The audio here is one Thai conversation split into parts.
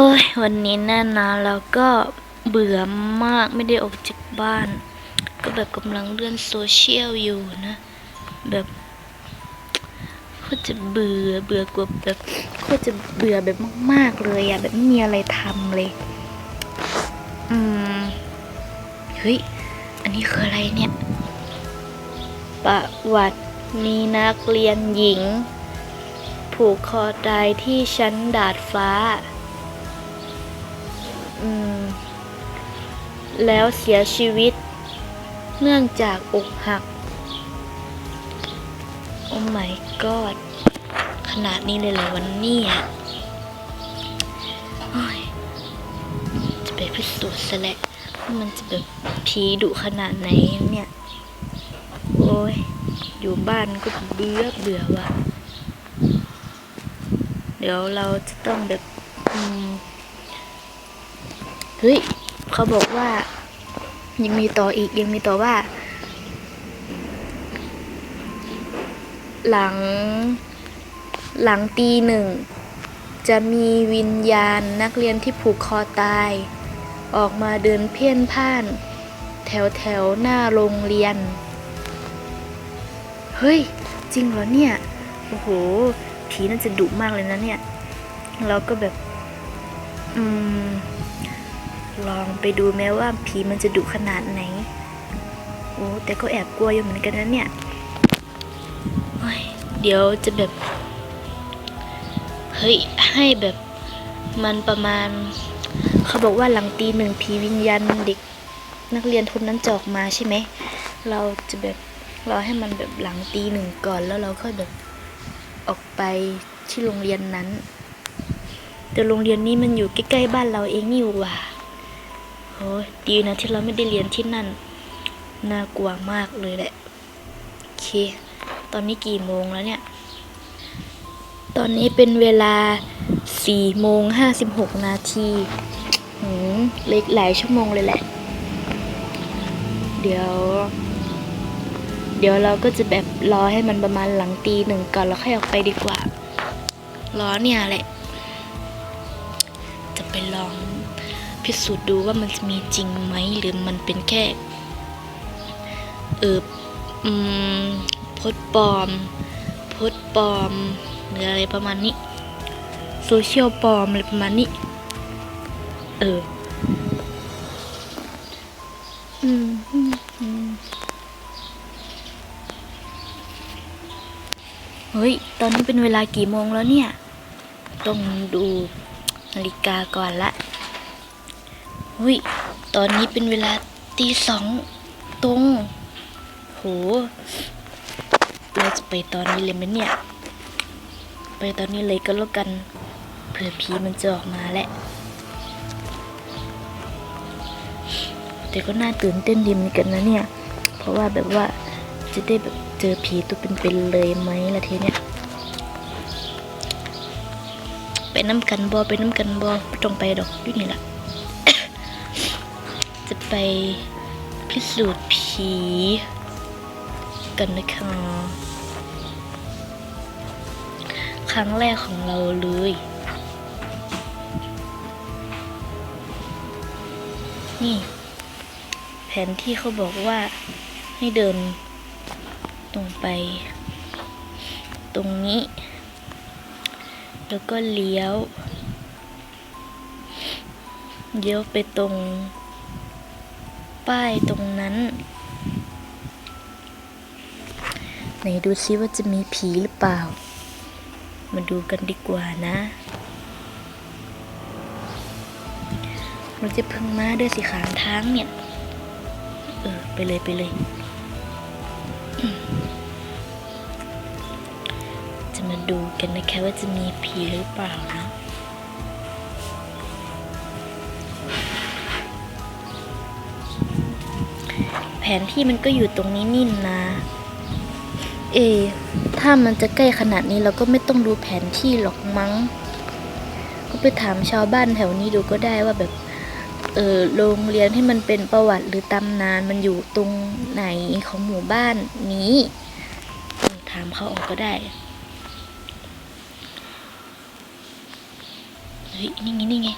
อ้ยวันนี้แน่นะแล้วก็เบื่อมากไม่ได้ออกจากบ้าน ก็แบบกำลังเลื่อนโซเชียลอยู่นะ แบบโคตรจะเบื่อเบื่อกว่าแบบโคตรจะเบื่อแบบมาก ๆ เลยอะแบบไม่มีอะไรทำเลย อืมเฮ้ยอันนี้คืออะไรเนี่ยประวัติมีนักเรียนหญิง ผูกคอตายที่ชั้นดาดฟ้า แล้วเสียชีวิต เนื่องจากอกหัก โอ้ my god ขนาดนี้เลยเหรอวันนี้อะจะไปพิสูจน์ซะแหละว่ามันจะแบบผีดุขนาดไหนเนี่ย โอ้ย อยู่บ้านก็เบื่อเบื่อว่ะ เดี๋ยวเราจะต้องแบบ อืม เฮ้ยเขาบอกว่า ยังมีต่ออีกยังมีต่อว่า หลัง หลังตีหนึ่ง จะมีวิญญาณนักเรียนที่ผูกคอตาย ออกมาเดินเพี้ยนพ่าน แถวแถวหน้าโรงเรียน เฮ้ย จริงเหรอเนี่ย โอ้โห ผีน่าจะดุมากเลยนะเนี่ย เราก็แบบ อืม ลองไปดูแม้ว่าผีมันจะดุขนาดไหน โอ้แต่ก็แอบกลัวอยู่เหมือนกันนะเนี่ยยเดี๋ยวจะแบบ เฮ้ย ให้แบบมันประมาณ เขาบอกว่าหลังตีหนึ่งผีวิญญาณเด็กนักเรียนทุนนั้นจอกมาใช่ไหม เราจะแบบรอให้มันแบบหลังตีหนึ่งก่อนแล้วเราค่อยแบบออกไปที่โรงเรียนนั้น แต่โรงเรียนนี้มันอยู่ใกล้ๆบ้านเราเองนี่หว่า โอ้ยดีนะที่เราไม่ได้เรียนที่นั่น น่ากลัวมากเลยแหละ โอเค ตอนนี้กี่โมงแล้วเนี่ย ตอนนี้เป็นเวลาสี่โมงห้าสิบหกนาทีหืมเล็กหลายชั่วโมงเลยแหละ เดี๋ยว เดี๋ยวเราก็จะแบบรอให้มันประมาณหลังตีหนึ่งก่อนแล้วค่อยออกไปดีกว่า รอเนี่ยแหละ จะไปลอง พิสูจน์ดูว่ามันจะมีจริงไหมหรือมันเป็นแค่ เออพดปลอมพดปลอมหรืออะไรประมาณนี้โซเชียลปลอมอะไรประมาณนี้ เอออืมเฮ้ย ตอนนี้เป็นเวลากี่โมงแล้วเนี่ย ต้องดูนาฬิกาก่อนละ เฮ้ย ตอนนี้เป็นเวลาตีสองตรง โห เราจะไปตอนนี้เลยไหมเนี่ย ไปตอนนี้เลยก็แล้วกัน เผื่อผีมันจะออกมาแหละ แต่ก็น่าตื่นเต้นดีเหมือนกันนะเนี่ย เพราะว่าแบบว่าจะได้แบบเจอผีตัวเป็นๆเลยไหมล่ะทีเนี้ยไปน้ำกันบอไปน้ำกันบอไม่ต้องไปดอกอยู่นี่แหละ จะไปพิสูจน์ผีกันนะคะครั้งแรกของเราเลยนี่ แผนที่เขาบอกว่าให้เดินตรงไป ตรงนี้ แล้วก็เลี้ยว เลี้ยวไปตรง ป้ายตรงนั้น ไหนดูซิว่าจะมีผีหรือเปล่า มาดูกันดีกว่านะมันจะพึ่งมาด้วยสิขางทางเนี่ย เออ ไปเลยไปเลย จะมาดูกันนะคะว่าจะมีผีหรือเปล่านะ นที่มันก็อยู่ตรงนี้นี่นะ เอ ถ้ามันจะใกล้ขนาดนี้เราก็ไม่ต้องดูแผนที่หรอกมั้ง ก็ไปถามชาวบ้านแถวนี้ดูก็ได้ว่าแบบ เออโรงเรียนที่มันเป็นประวัติหรือตำนานมันอยู่ตรงไหนของหมู่บ้านนี้ ถามเขาออกก็ได้เฮ้ยนี่ไงนี่ไง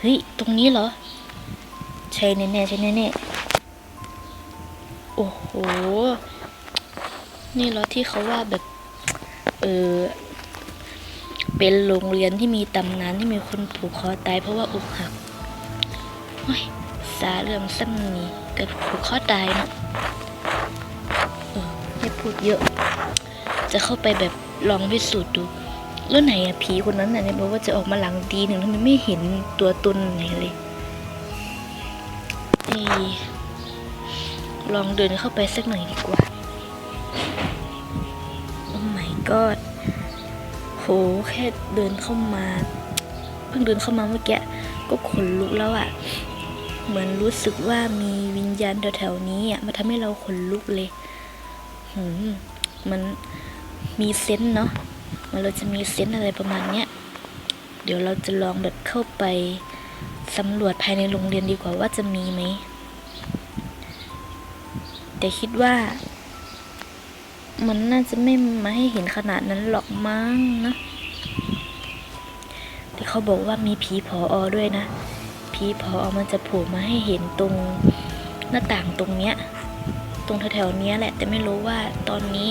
เฮ้ยตรงนี้เหรอ ใช่แน่ๆใช่แน่ๆ โอ้โห นี่เหรอที่เขาว่าแบบ เออ เป็นโรงเรียนที่มีตำนานที่มีคนผูกคอตายเพราะว่าอกหักโอ้ยสาเรื่องซ้ำนี้ก็ผูกคอตายนะเออไม่พูดเยอะ จะเข้าไปแบบลองพิสูจน์ดูแล้วไหนอะผีคนนั้นน่ะเนี่ยบอกว่าจะออกมาหลังตีหนึ่งทำไมไม่เห็นตัวตนไหนเลยเอ ลองเดินเข้าไปสักหน่อยดีกว่า โอ้ my god โหแค่เดินเข้ามา เพิ่งเดินเข้ามาเมื่อกี้ก็ขนลุกแล้วอะ่ะ เหมือนรู้สึกว่ามีวิญญาณแถวๆนี้อะ่ะมาทำให้เราขนลุกเลยหืมมันมีเซนส์เนาะมันเราจะมีเซนส์อะไรประมาณเนี้ยเดี๋ยวเราจะลองแบบเข้าไปสำรวจภายในโรงเรียนดีกว่าว่าจะมีไหม แต่คิดว่า มันน่าจะไม่มาให้เห็นขนาดนั้นหรอกมั้งนะ แต่เขาบอกว่ามีผีผออด้วยนะ ผีผออมันจะโผล่มาให้เห็นตรงหน้าต่างตรงเนี้ย ตรงแถวๆเนี้ยแหละ แต่ไม่รู้ว่าตอนนี้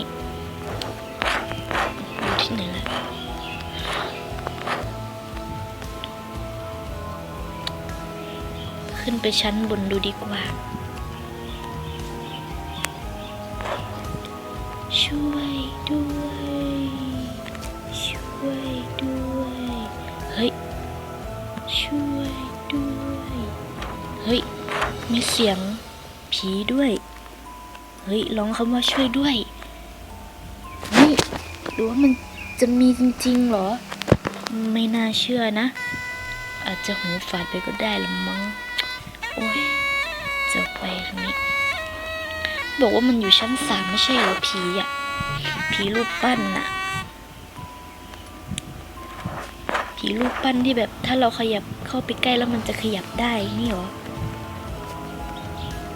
อยู่ที่ไหนละขึ้นไปชั้นบนดูดีกว่า ช่วยด้วย ช่วยด้วย เฮ้ย ช่วยด้วย เฮ้ย มีเสียงผีด้วย เฮ้ย ร้องคำว่าช่วยด้วย นี่หรือว่ามันจะมีจริงๆเหรอ ไม่น่าเชื่อนะ อาจจะหูฝาดไปก็ได้ละมั้ง โอ้ยจะไปทางนี้บอกว่ามันอยู่ชั้นสามไม่ใช่เหรอผีอะ ผีรูปปั้นน่ะ ผีรูปปั้นที่แบบถ้าเราขยับเข้าไปใกล้แล้วมันจะขยับได้นี่หรอ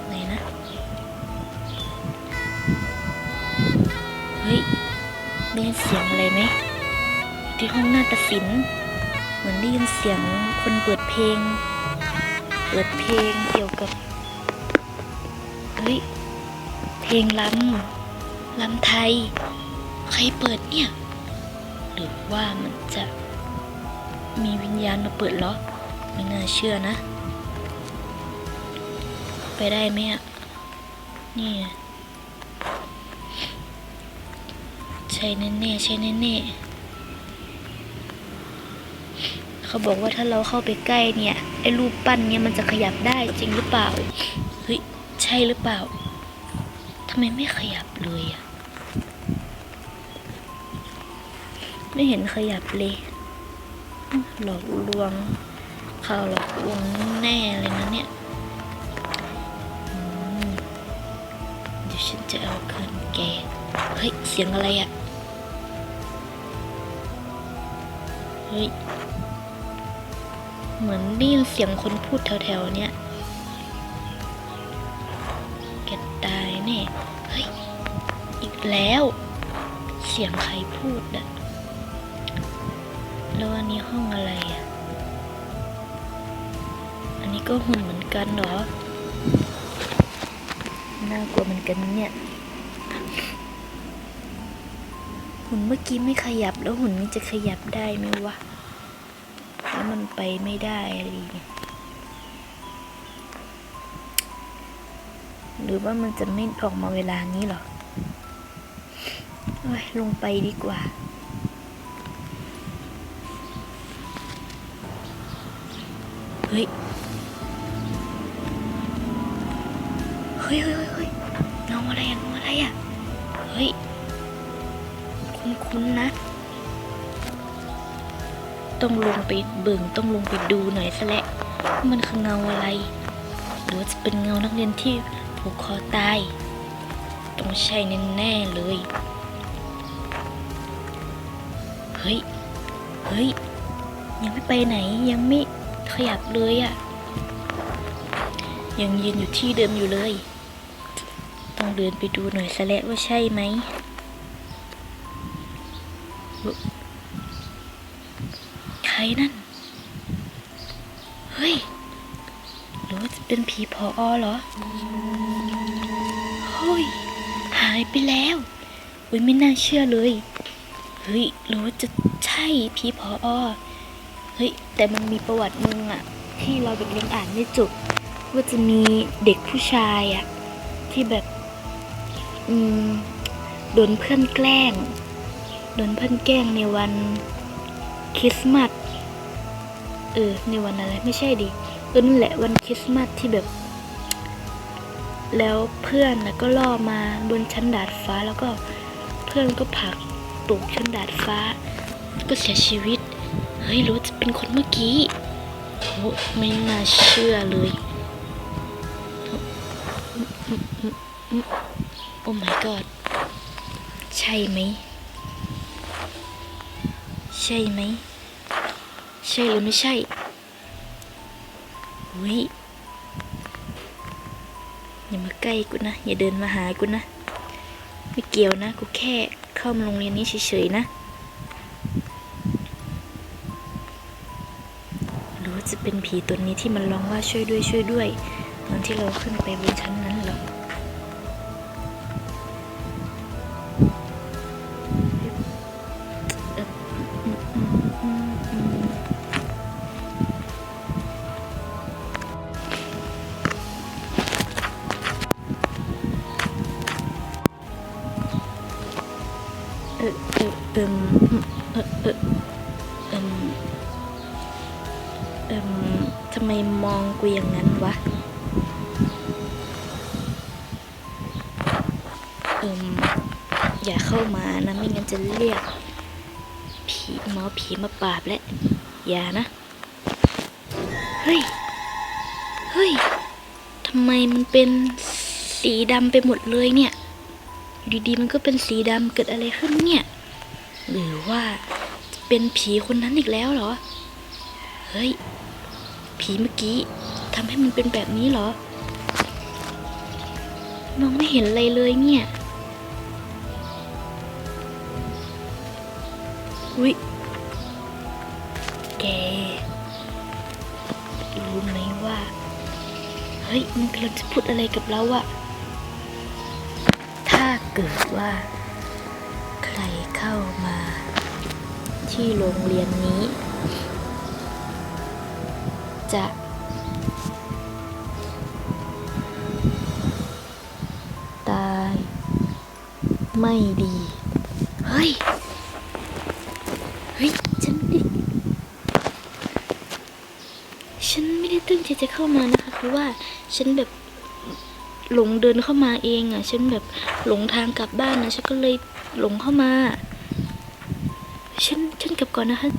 ไหนนะเฮ้ยได้ยินเสียงอะไรไหมที่ห้องนาฏศิลป์เหมือนได้ยินเสียงคนเปิดเพลง เปิดเพลงเกี่ยวกับเฮ้ยเพลงล้ำ ลำไทย ใครเปิดเนี่ย หรือว่ามันจะมีวิญญาณมาเปิดเหรอ ไม่น่าเชื่อนะ ไปได้ไหมอะ นี่ ใช่แน่ๆใช่แน่ๆเขาบอกว่าถ้าเราเข้าไปใกล้เนี่ย ไอ้รูปปั้นเนี่ยมันจะขยับได้จริงหรือเปล่า เฮ้ย ใช่หรือเปล่าทำไมไม่ขยับเลยอะ ไม่เห็นขยับเลยหลอกลวงข่าวหลอกลวงแน่เลยนะเนี่ยเดี๋ยวฉันจะเอาคืนแกเฮ้ย เสียงอะไรอะเฮ้ย เหมือนได้ยินเสียงคนพูดแถวๆเนี้ยแกตายแน่ เฮ้ย อีกแล้ว เสียงใครพูดอะ แล้วอันนี้ห้องอะไรอะอันนี้ก็หุ่นเหมือนกันเหรอ น่ากลัวเหมือนกันเนี่ย หุ่นเมื่อกี้ไม่ขยับแล้วหุ่นนี้จะขยับได้ไหมวะ แล้วมันไปไม่ได้อะไรเนี่ยหรือว่ามันจะไม่ออกมาเวลานี้หรอลงไปดีกว่า ฮ้ย เฮ้ยเฮ้ยเฮ้ยเงาอะไรอะเงาอะไรอะเฮ้ย คุ้นๆนะ ต้องลงไปเบิ่งต้องลงไปดูหน่อยซะแหละมันคือเงาอะไร หรือจะเป็นเงานักเรียนที่ผูกคอตาย ต้องใช่แน่ๆเลย เฮ้ย เฮ้ย ยังไม่ไปไหนยังไม่ ขยับเลยอะ่ะ ยังยืนอยู่ที่เดิมอยู่เลย ต้องเดินไปดูหน่อยซะแล้วว่าใช่ไหมใครนั่นเเฮ้ย หรือว่าจะเป็นผีพออเหรอ เฮ้ย หายไปแล้วอุ้ยไม่น่าเชื่อเลย เฮ้ยหรือว่าจะใช่ผีพออ เฮ้ยแต่มันมีประวัติมึงอะที่เราเด็กเรียนอ่านไม่จบว่าจะมีเด็กผู้ชายอะที่แบบอืมโดนเพื่อนแกล้งโดนเพื่อนแกล้งในวันคริสต์มาสเออในวันอะไรไม่ใช่ดิเออนั่นแหละวันคริสต์มาสที่แบบ แล้วเพื่อนนะก็ล่อมาบนชั้นดาดฟ้าแล้วก็เพื่อนก็ผลักตกชั้นดาดฟ้า ก็เสียชีวิต เฮ้ยรู้จะเป็นคนเมื่อกี้โอ้ไม่น่าเชื่อเลย โอ้ my god ใช่ไหม ใช่ไหม ใช่หรือไม่ใช่วิอย่ามาใกล้กูนะ อย่าเดินมาหากูนะ ไม่เกี่ยวนะ กูแค่เข้ามาโรงเรียนนี้เฉยๆนะ จะเป็นผีตัวนี้ที่มันร้องว่าช่วยด้วยช่วยด้วย ตอนที่เราขึ้นไปบนชั้นนั้นเหรอ อิมอย่าเข้ามานะไม่งั้นจะเรียกผีหมอผีมาปราบและอย่านะ เฮ้ย เฮ้ยทำไมมันเป็นสีดำไปหมดเลยเนี่ยดีๆมันก็เป็นสีดำเกิดอะไรขึ้นเนี่ย หรือว่าเป็นผีคนนั้นอีกแล้วเหรอ เฮ้ย ผีเมื่อกี้ทำให้มันเป็นแบบนี้เหรอ มองไม่เห็นอะไรเลยเนี่ย อุ๊ยแกรู้ไหมว่า เฮ้ย มันกำลังจะพูดอะไรกับเราอะถ้าเกิดว่า ใครเข้ามา ที่โรงเรียนนี้ จะ ตาย ไม่ดี เฮ้ยเฮ้ย ฉันไม่ได้ฉันไม่ได้ตั้งใจจะเข้ามานะคะ คือว่าฉันแบบหลงเดินเข้ามาเองอะ ฉันแบบหลงทางกลับบ้านนะ ฉันก็เลยหลงเข้ามา ฉันฉันกลับก่อนนะคะ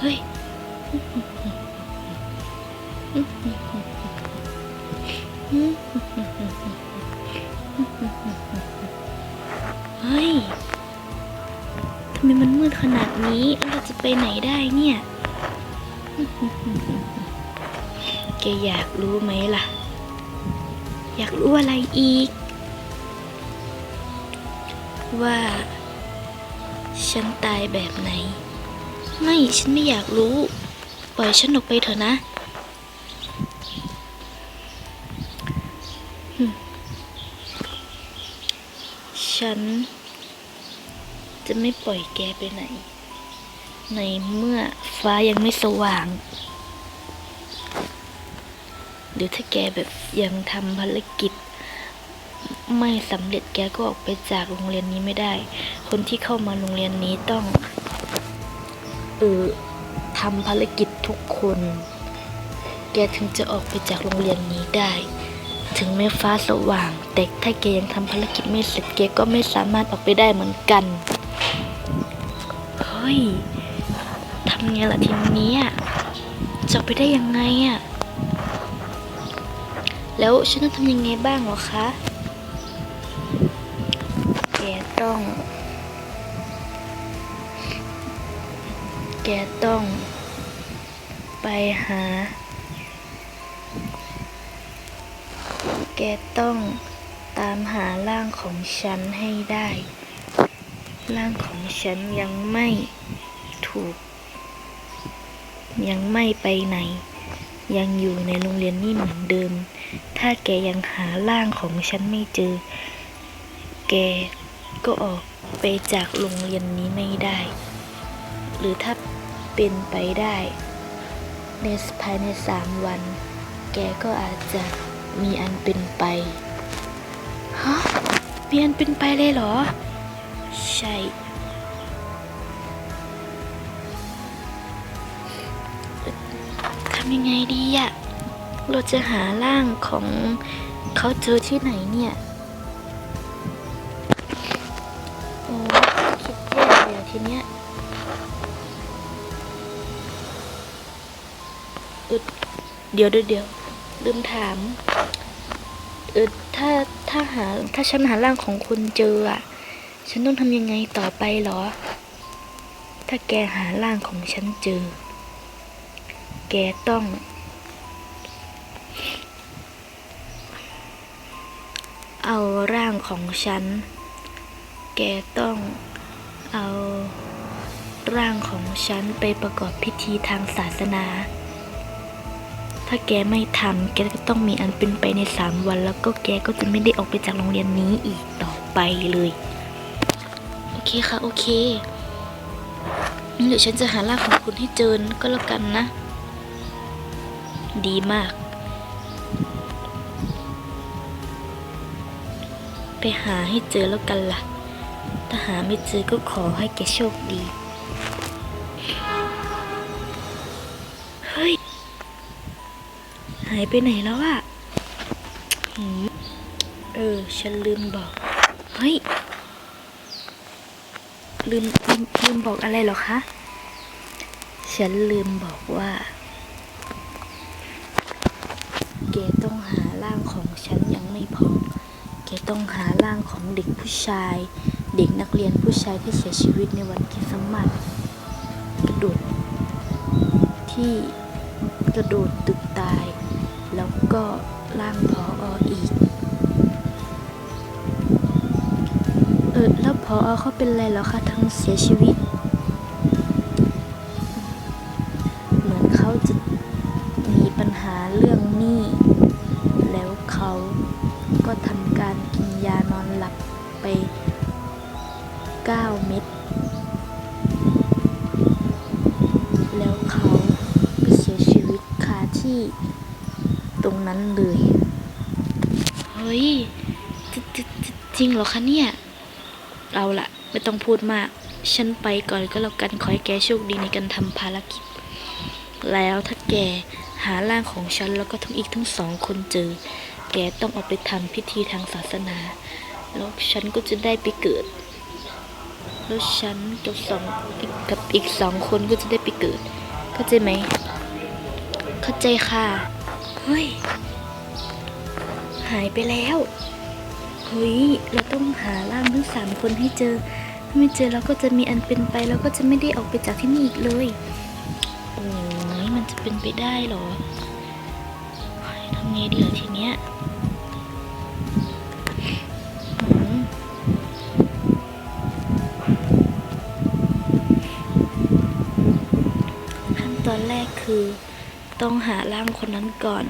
เฮ้ย มืดขนาดนี้เราจะไปไหนได้เนี่ยแกอยากรู้ไหมล่ะ อยากรู้อะไรอีก ว่า ฉันตายแบบไหน ไม่ฉันไม่อยากรู้ ปล่อยฉันออกไปเถอะนะฉัน จะไม่ปล่อยแกไปไหน ในเมื่อฟ้ายังไม่สว่างเดี๋ยวถ้าแกแบบยังทำภารกิจ ไม่สำเร็จแกก็ออกไปจากโรงเรียนนี้ไม่ได้ คนที่เข้ามาโรงเรียนนี้ต้องเออทำภารกิจทุกคน แกถึงจะออกไปจากโรงเรียนนี้ได้ ถึงแม้ฟ้าสว่าง แต่ถ้าแกยังทำภารกิจไม่เสร็จแกก็ไม่สามารถออกไปได้เหมือนกัน ยทำไงล่ะทีนี้จะไปได้ยังไงอะแล้วฉันต้องทำยังไงบ้างหรอคะแกต้อง แกต้อง ไปหา แกต้องตามหาร่างของฉันให้ได้ ร่างของฉันยังไม่ถูก ยังไม่ไปไหน ยังอยู่ในโรงเรียนนี่เหมือนเดิม ถ้าแกยังหาร่างของฉันไม่เจอ แกก็ออกไปจากโรงเรียนนี้ไม่ได้ หรือถ้าเป็นไปได้ ในภายในสามวัน แกก็อาจจะมีอันเป็นไป ฮะมีอันเป็นไปเลยเหรอ ใช่ ทำยังไงดีอะเราจะหาร่างของเขาเจอที่ไหนเนี่ยโอ้คิดแย่เลยอะทีเนี้ยออเดี๋ยวเดี๋ยวเดี๋ยวลืมถามเออถ้าถ้าหาถ้าฉันหาร่างของคุณเจออะ ฉันต้องทำยังไงต่อไปเหรอ ถ้าแกหาร่างของฉันเจอ แกต้อง เอาร่างของฉัน แกต้องเอาร่างของฉันไปประกอบพิธีทางศาสนา ถ้าแกไม่ทำแกก็ต้องมีอันเป็นไปในสามวัน แล้วก็แกก็จะไม่ได้ออกไปจากโรงเรียนนี้อีกต่อไปเลย เคค่ะ โอเคงั้นเดี๋ยวฉันจะหาร่างของคุณให้เจอก็แล้วกันนะ ดีมาก ไปหาให้เจอแล้วกันล่ะ ถ้าหาไม่เจอก็ขอให้แกโชคดี เฮ้ย หายไปไหนแล้วอะเออ ฉันลืมบอก เฮ้ย ลืมลืมลืมบอกอะไรหรอคะ ฉันลืมบอกว่าแกต้องหาร่างของฉันยังไม่พอแกต้องหาร่างของเด็กผู้ชาย เด็กนักเรียนผู้ชายที่เสียชีวิตในวันคริสต์มาสกระโดดที่กระโดดตึกตาย แล้วก็ร่างพอออีก อแล้วพอเขาเป็นอะไรแล้วคะทั้งเสียชีวิต เหมือนเขาจะมีปัญหาเรื่องหนี้แล้วเขาก็ทำการกินยานอนหลับไป 9 เม็ดแล้วเขาก็เสียชีวิตคาที่ตรงนั้นเลย เฮ้ยจริงเหรอคะเนี่ย เอาละไม่ต้องพูดมาก ฉันไปก่อนก็แล้วกันขอให้แกโชคดีในการทำภารกิจ แล้วถ้าแกหาร่างของฉันแล้วก็ทั้งอีกทั้งสองคนเจอ แกต้องเอาไปทำพิธีทางศาสนา แล้วฉันก็จะได้ไปเกิด แล้วฉันกับสองกับอีกสองคนก็จะได้ไปเกิด เข้าใจไหม เข้าใจค่ะ เฮ้ย หายไปแล้ว เฮ้ยเราต้องหาร่างทั้งสามคนให้เจอ ถ้าไม่เจอเราก็จะมีอันเป็นไปเราก็จะไม่ได้ออกไปจากที่นี่อีกเลย โอ้ยมันจะเป็นไปได้เหรอทำไงดีล่ะทีเนี้ยขั้นตอนแรกคือต้องหาร่างคนนั้นก่อน